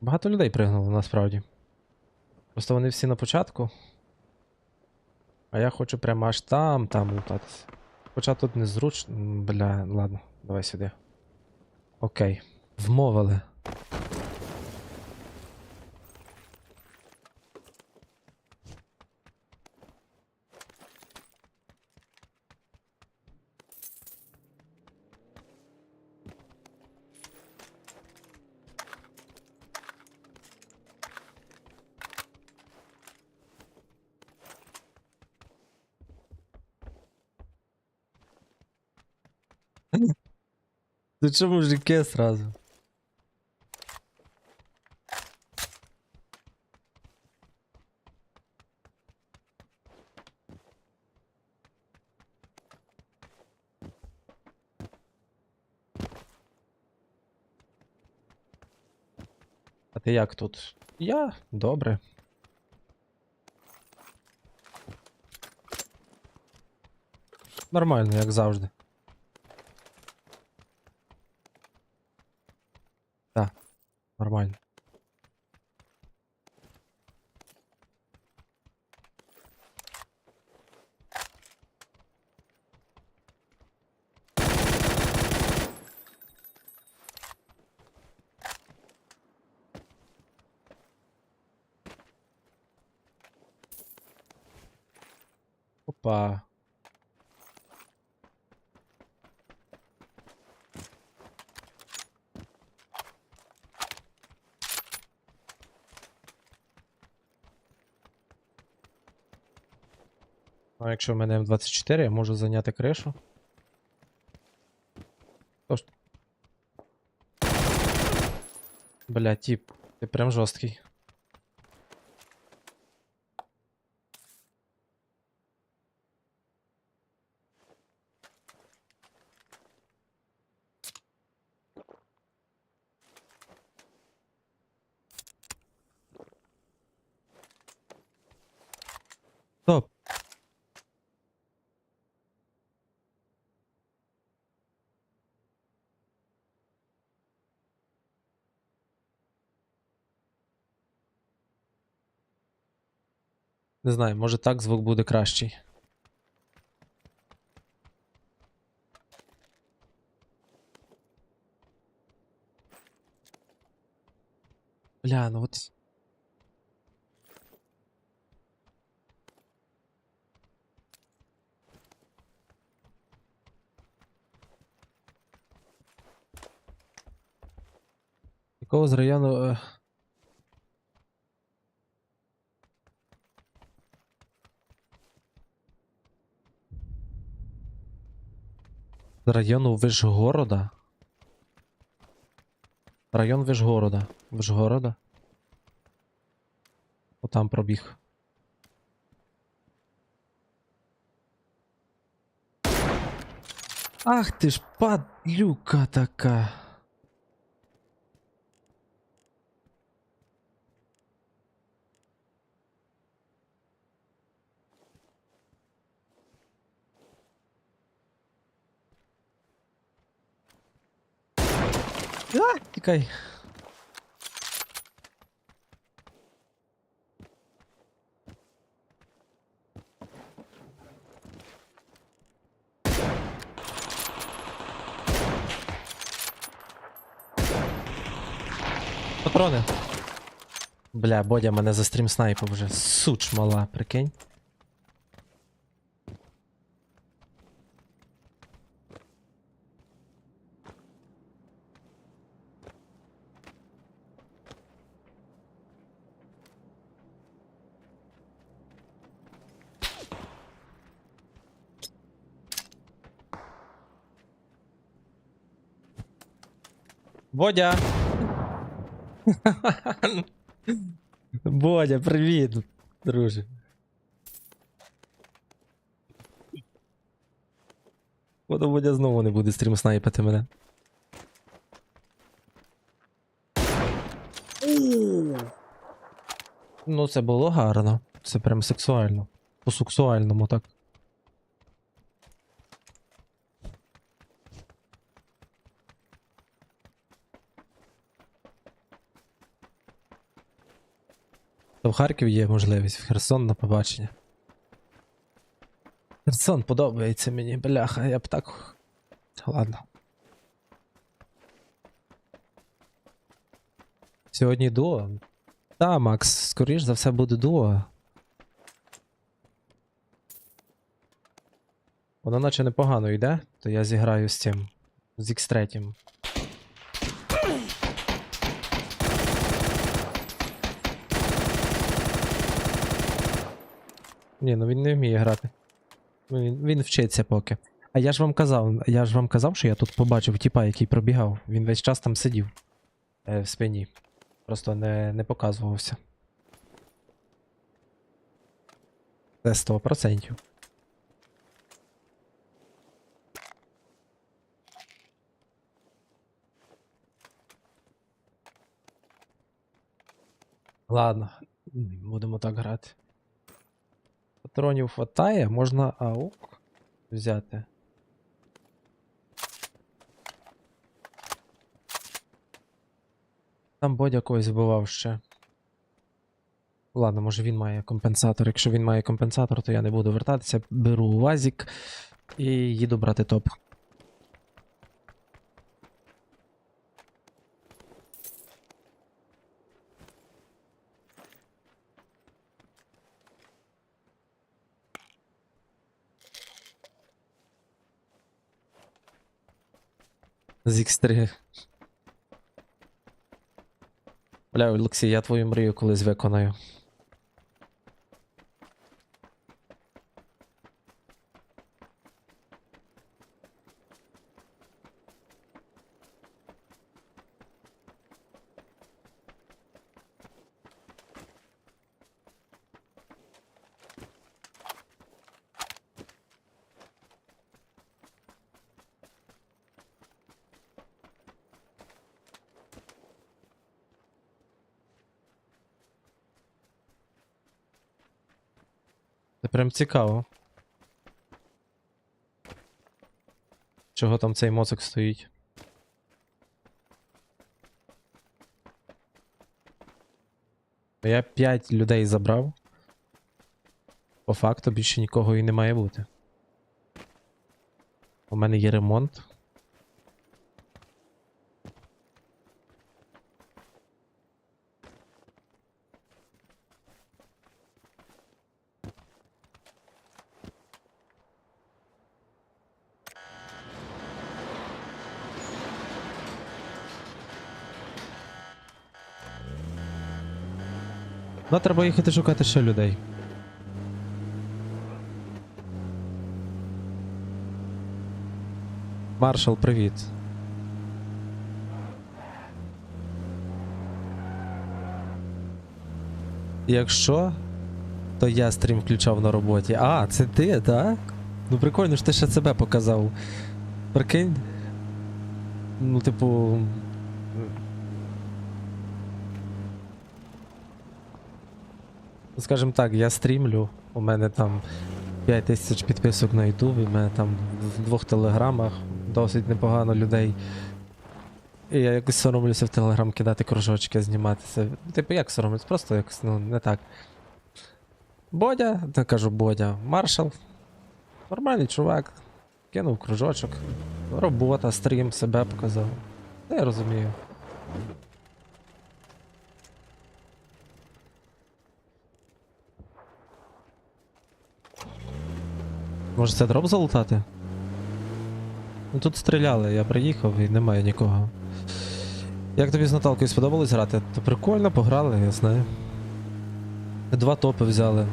Багато людей пригнуло насправді. Просто вони всі на початку. А я хочу прямо аж там, там лутатися. Хоча тут незручно. Бля, ладно, давай сюди. Окей. Вмовили. Ти чому мужики сразу? А ти як тут? Я добре. Нормально, як завжди. Так, нормально. Опа. А якщо в мене М24, я можу зайняти кришу. Тож... Бля, тип, ти прям жорсткий. Стоп. Не знаю, може так звук буде кращий. Бля, ну от. Якого з району. е, З району Вишгорода? Район Вишгорода. Вишгорода? Отам пробіг. Ах ти ж падлюка така. А, тікай. Патрони. Бля, Бодя мене за стрім снайпив вже. Суч мала, прикинь. Бодя! Бодя, привіт, друже. Вода Бодя знову не буде стрім снайпити мене. Ну, це було гарно. Це прям сексуально. По-сексуальному, так. В Харків є можливість, в Херсон на побачення. Херсон подобається мені, бляха, я б так. Ладно. Сьогодні дуо. Та, Макс, скоріш за все буде дуо. Воно наче непогано йде, то я зіграю з цим. З X3. Ні, ну він не вміє грати. Він, він вчиться поки. А я ж вам казав, я ж вам казав, що я тут побачив тіпа, який пробігав. Він весь час там сидів. Е, в спині. Просто не, не показувався. Це 100%. Ладно, будемо так грати. Патронів хватає, можна аук взяти. Там Бодя когось вбивав ще. Ладно, може він має компенсатор. Якщо він має компенсатор, то я не буду вертатися. Беру вазік і їду брати топ. З X3. Бля, Олексій, я твою мрію колись виконаю. Це прям цікаво. Чого там цей моцик стоїть? Я 5 людей забрав. По факту більше нікого і не має бути. У мене є ремонт. Ну, треба їхати шукати ще людей. Маршал, привіт. Якщо, то я стрім включав на роботі. А, це ти, так? Ну прикольно ж ти ще себе показав. Прикинь. Ну, типу. Скажем так, я стрімлю. У мене там 5 тисяч підписок на Ютубі, у мене там в двох телеграмах досить непогано людей. І я якось соромлюся в телеграм кидати кружочки, зніматися. Типу, як соромлюсь? Просто якось, ну, не так. Бодя, та кажу Бодя, маршал. Нормальний чувак. Кинув кружочок. Робота, стрім, себе показав. Та я розумію. Може це дроп залутати? Ну тут стріляли, я приїхав і немає нікого. Як тобі з Наталкою сподобалось грати? То прикольно, пограли, я знаю. Два топи взяли.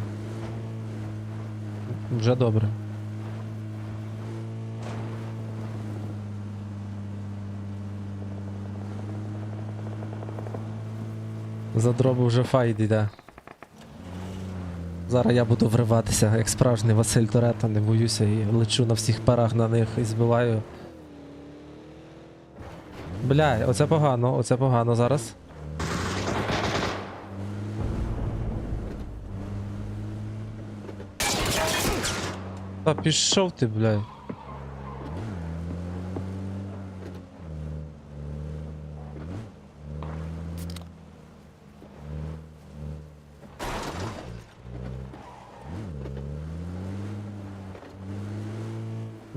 Вже добре. За дроби вже файт йде. Зараз я буду вриватися, як справжній Василь Торетто, не боюся і лечу на всіх парах на них і збиваю. Бля, оце погано, оце погано зараз. Та пішов ти, бля.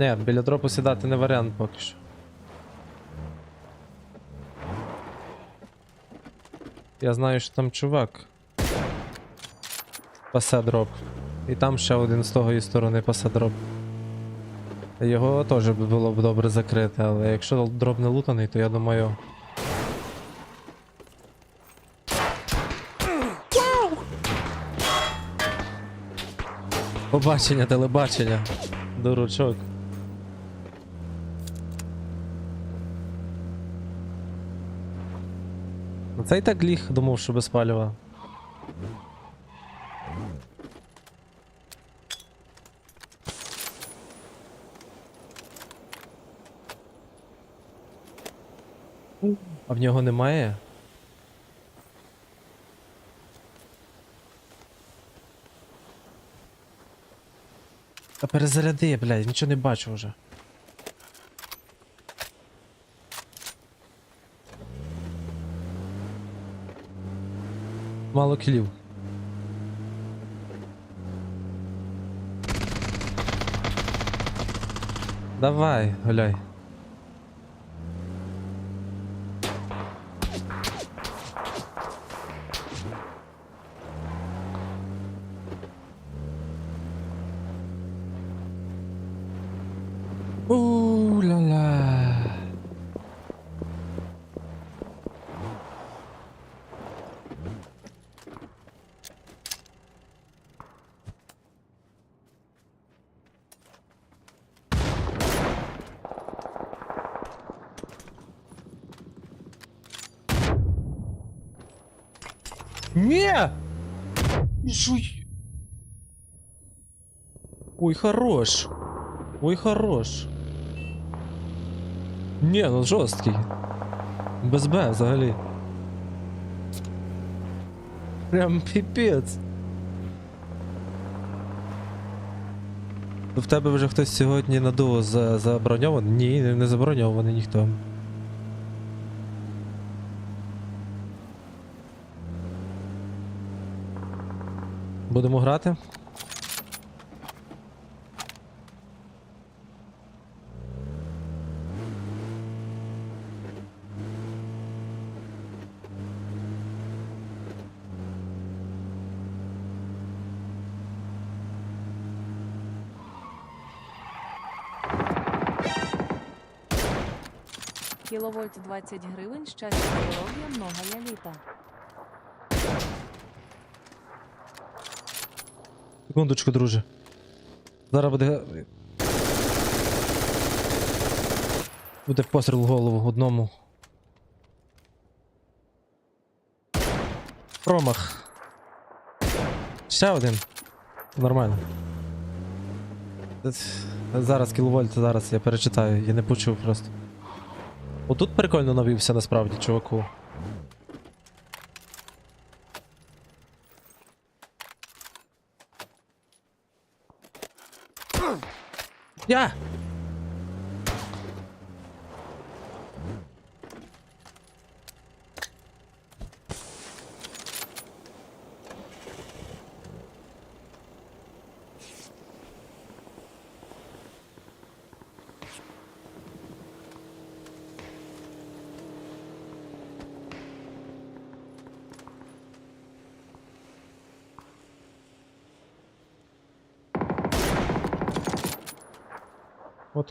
Ні, біля дропу сідати не варіант поки що. Я знаю, що там чувак. Пасе дроп. І там ще один з того і сторони пасе дроп. Його теж було б добре закрити, але якщо дроп не лутаний, то я думаю. Побачення, телебачення. Дурачок. Це і так ліг, думав, що без палива. А в нього немає? Та перезаряди, блядь, нічого не бачу вже. Мало кілів. Давай, гуляй. Не! Жуй. Ой, хорош. Ой, хорош. Ні, ну жорсткий. Без Б взагалі. Прям піпець. В тебе вже хтось сьогодні на дуо за- заброньований? Ні, не заброньований ніхто. Будемо грати? Кіловольт 20 гривень, щастя здоров'я, многая літа. Секундочку, друже. Зараз буде. Буде постріл в голову одному. Промах. Ще один. Нормально. Зараз кіловольт, зараз я перечитаю, я не почув просто. Отут прикольно навівся насправді, чуваку. Я!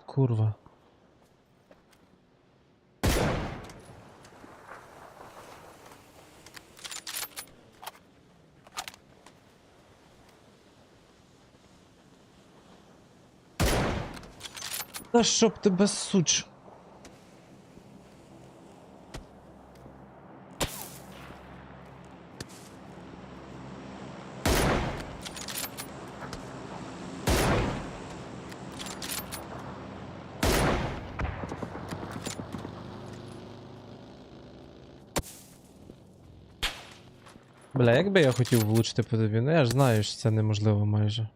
От курва. Та щоб тебе Бля, як би я хотів влучити по тобі, ну я ж знаю, що це неможливо майже.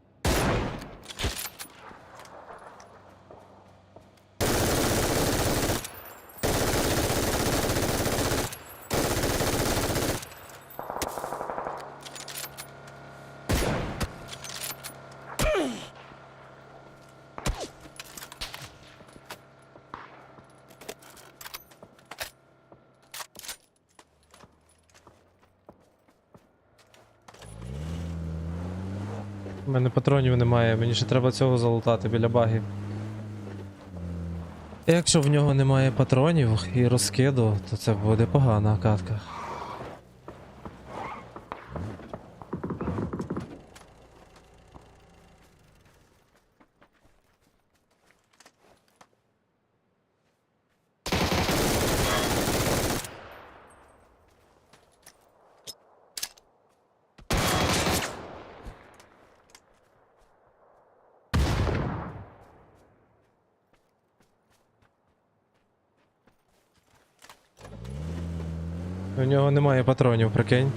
Патронів немає, мені ще треба цього залутати біля багів. Якщо в нього немає патронів і розкиду, то це буде погана катка. У нього немає патронів, прикинь.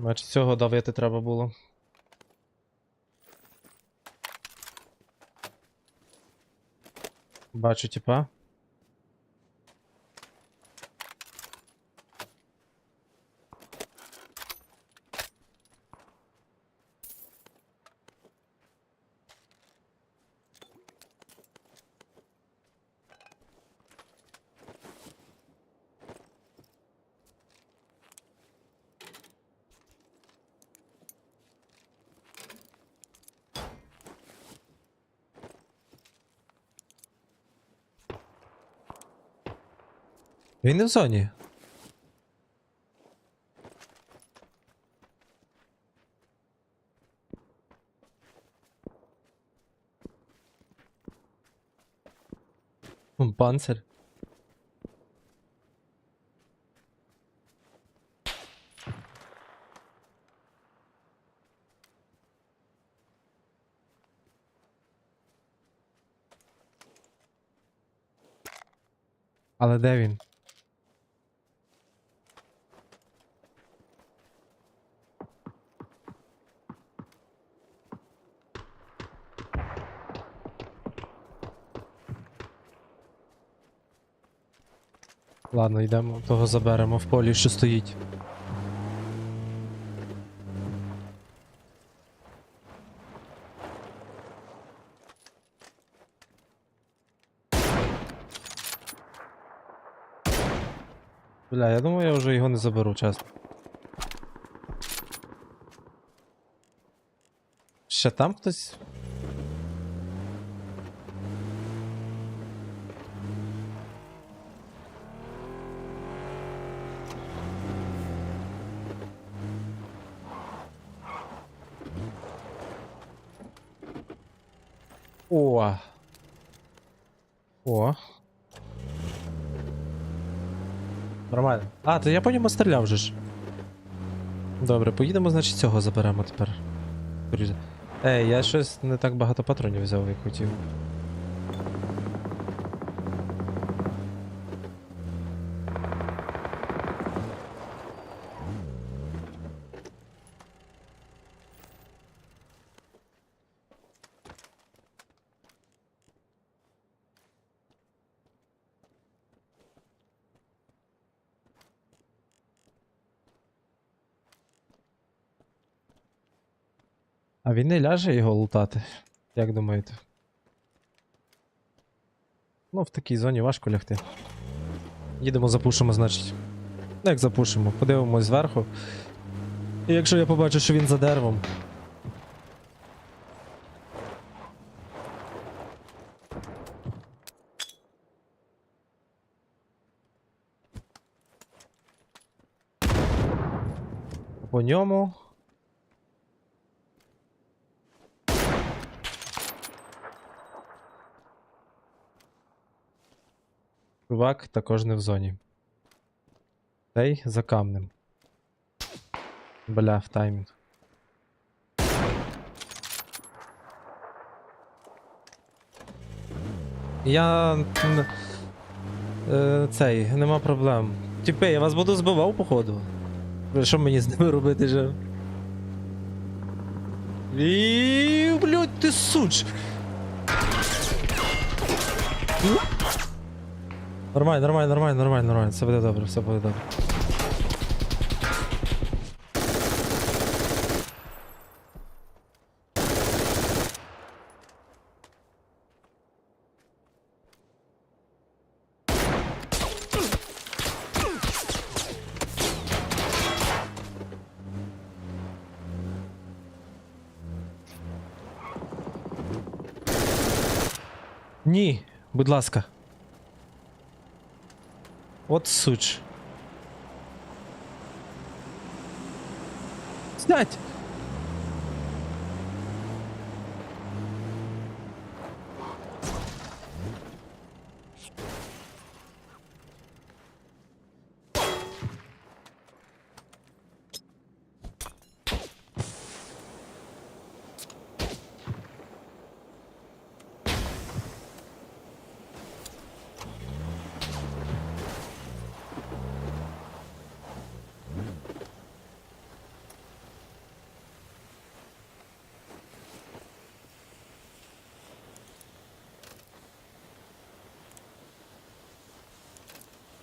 Значить, цього давити треба було. Бачу, типа. Він не в зоні. Панцир. Але де він? Ладно, йдемо, того заберемо в полі, що стоїть. Бля, я думаю, я вже його не заберу, чесно. Ще там хтось? О. О. Нормально. А, то я по ньому стріляв вже ж. Добре, поїдемо, значить, цього заберемо тепер. Ей, я щось не так багато патронів взяв, як хотів. А він не ляже його лутати? Як думаєте? Ну, в такій зоні важко лягти. Їдемо, запушимо, значить. Ну, як запушимо, подивимось зверху. І якщо я побачу, що він за деревом. По ньому. Чувак також не в зоні. Цей за камнем. Бля, в таймінг. Я. Е, цей, нема проблем. Тіпи, я вас буду збивав, походу. Що мені з ними робити же? І, блядь, ти суч! Нормально, нормально, нормально, нормально, нормально. Все буде добре, все буде добре. Ні, будь ласка. От суч. Сядь!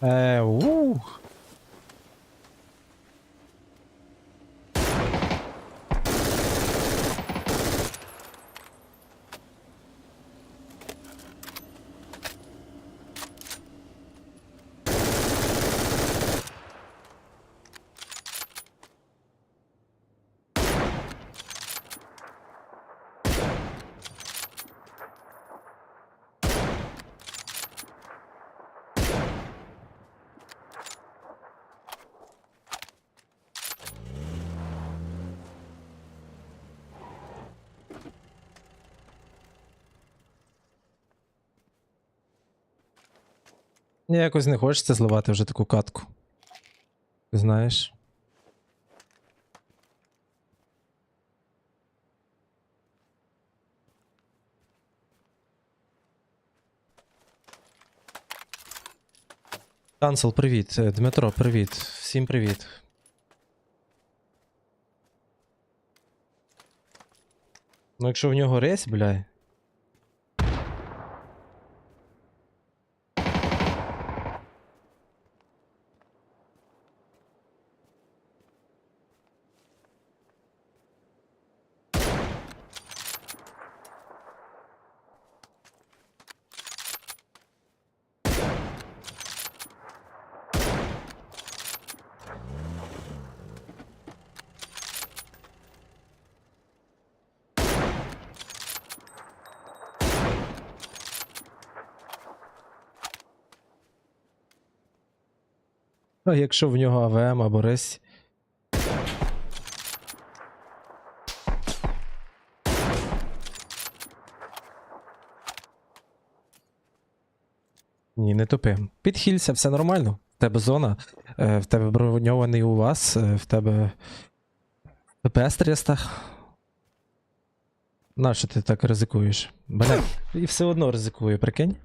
Е, у. Мені якось не хочеться зливати вже таку катку. Знаєш? Канцел, привіт. Е, Дмитро, привіт. Всім привіт. Ну, якщо в нього рейс, бля. Якщо в нього АВМ або рейс. Ні, не тупи. Підхилься, все нормально. В тебе зона, е, в тебе броньований у вас, е, в тебе ППС 300. Нащо ти так ризикуєш? Бля, і все одно ризикую, прикинь.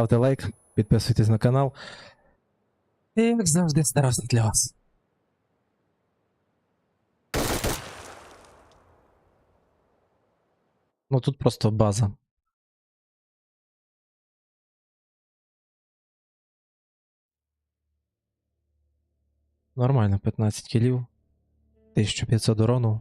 Ставте лайк, підписуйтесь на канал. І як завжди старався для вас. Ну тут просто база. Нормально, 15 кілів, 1500 урону.